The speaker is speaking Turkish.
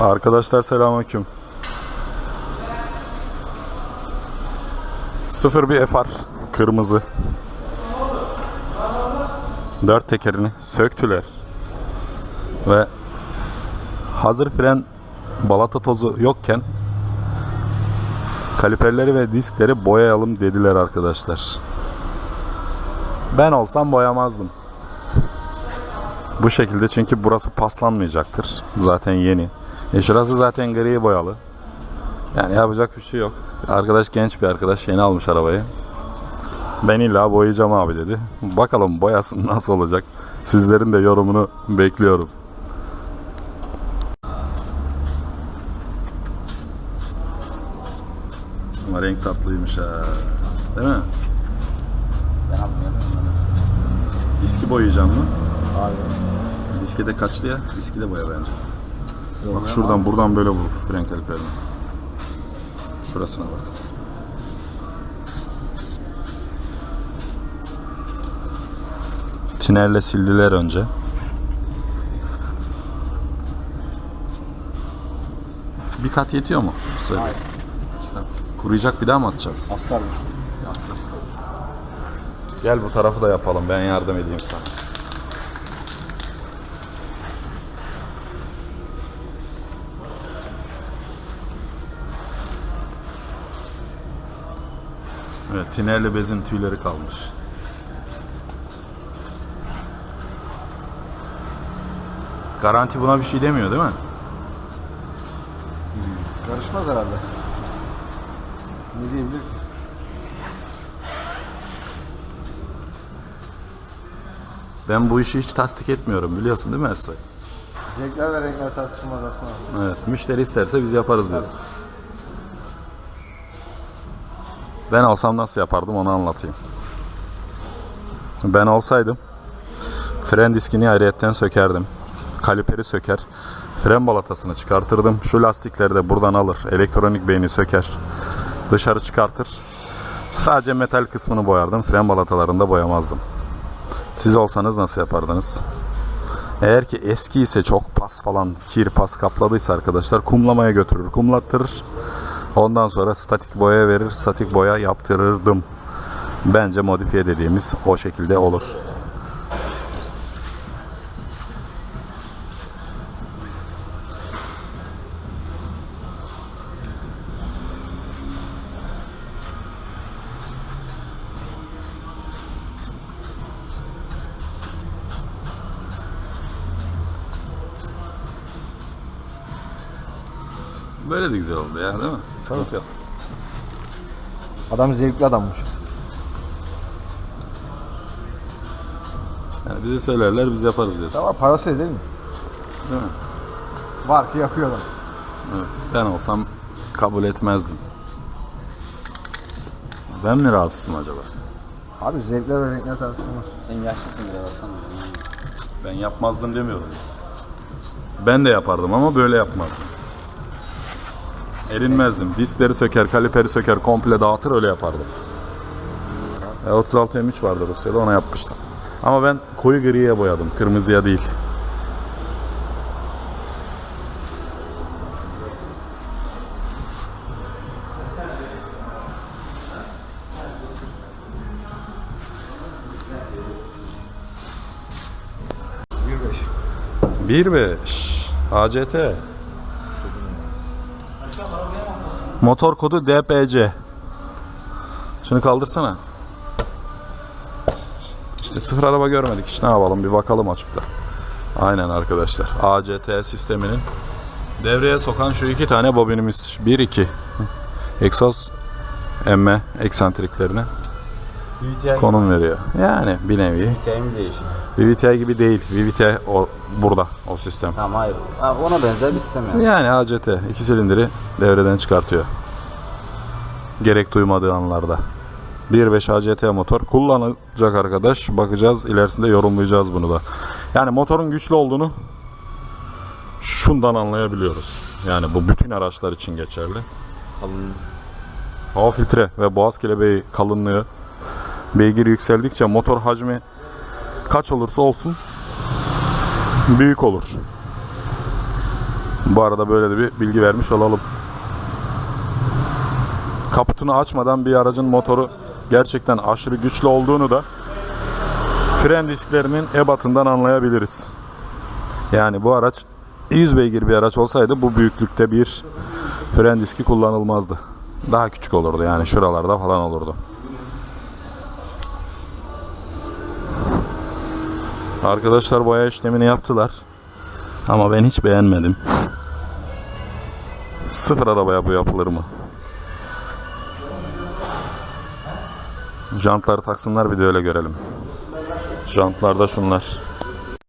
Arkadaşlar selamünaleyküm. Sıfır bir FR kırmızı. Dört tekerini söktüler. Ve hazır fren balata tozu yokken kaliperleri ve diskleri boyayalım dediler arkadaşlar. Ben olsam boyamazdım. Bu şekilde çünkü burası paslanmayacaktır. Zaten yeni. E şurası zaten gri boyalı. Yani yapacak bir şey yok. Arkadaş genç bir arkadaş yeni almış arabayı. Ben illa boyayacağım abi dedi. Bakalım boyasın nasıl olacak. Sizlerin de yorumunu bekliyorum. Ama renk tatlıymış ha. Değil mi? Diski boyayacağım mı? Abi. Diski de kaçtı ya. Diski de boya bence. Bak şuradan buradan böyle vur fren kaliperini. Şurasına bak. Tinerle sildiler önce. Bir kat yetiyor mu? Söyle. Hayır. Kuruyacak bir daha mı atacağız? Aslarmış. Gel bu tarafı da yapalım. Ben yardım edeyim sana. Evet, tinerli bezin tüyleri kalmış. Garanti buna bir şey demiyor değil mi? Karışmaz herhalde. Ne diyebilir ki? Ben bu işi hiç tasdik etmiyorum biliyorsun değil mi Ersoy? Zevkler ve renkler tartışılmaz aslında. Evet, müşteri isterse biz yaparız diyorsun. Ben olsam nasıl yapardım onu anlatayım. Ben olsaydım fren diskini ayrıyetten sökerdim. Kaliperi söker. Fren balatasını çıkartırdım. Şu lastikleri de buradan alır. Elektronik beyni söker. Dışarı çıkartır. Sadece metal kısmını boyardım. Fren balatalarını da boyamazdım. Siz olsanız nasıl yapardınız? Eğer ki eski ise çok pas falan kir pas kapladıysa arkadaşlar kumlamaya götürür kumlattırır. Ondan sonra statik boya verir statik boya yaptırırdım. Bence modifiye dediğimiz o şekilde olur. Böyle de güzel oldu ya değil mi? Sıkıntı yok. Adam zevkli adammış. Yani bizi söylerler biz yaparız diyorsun. Tamam parası değil mi? Değil mi? Var ki yapıyor adam. Evet. Ben olsam kabul etmezdim. Ben mi rahatsızım acaba? Abi zevkler ve renkler tartışılmaz. Sen yaşlısın biraz alsana. Ben yapmazdım demiyorum. Ben de yapardım ama böyle yapmazdım. Erinmezdim. Diskleri söker, kaliperi söker, komple dağıtır öyle yapardım. E, 36 M3 vardı Rusya'da ona yapmıştım. Ama ben koyu griye boyadım, kırmızıya değil. Bir beş. 1.5 ACT Motor kodu DPC Şunu kaldırsana. İşte sıfır araba görmedik. Hiç ne yapalım? Bir bakalım açıp da Aynen arkadaşlar. ACT sisteminin Devreye sokan şu iki tane bobinimiz. 1-2 Egzoz emme eksantriklerine VTI konum veriyor. Yani bir nevi. Hikayem değişik. VVT gibi değil. VVT o, burada o sistem. Tamam hayır. Ona benzer bir sistem yani. Yani ACT iki silindiri devreden çıkartıyor. Gerek duymadığı anlarda. 1.5 ACT motor kullanacak arkadaş. Bakacağız ilerisinde yorumlayacağız bunu da. Yani motorun güçlü olduğunu şundan anlayabiliyoruz. Yani bu bütün araçlar için geçerli. Kalın. Hava filtre ve boğaz kelebeği kalınlığı beygir yükseldikçe motor hacmi kaç olursa olsun büyük olur. Bu arada böyle de bir bilgi vermiş olalım. Kaputunu açmadan bir aracın motoru gerçekten aşırı güçlü olduğunu da fren disklerinin ebatından anlayabiliriz. Yani bu araç 100 beygir bir araç olsaydı bu büyüklükte bir fren diski kullanılmazdı. Daha küçük olurdu yani şuralarda falan olurdu. Arkadaşlar boya işlemini yaptılar. Ama ben hiç beğenmedim. Sıfır arabaya bu yapılır mı? Jantları taksınlar bir de öyle görelim. Jantlarda şunlar.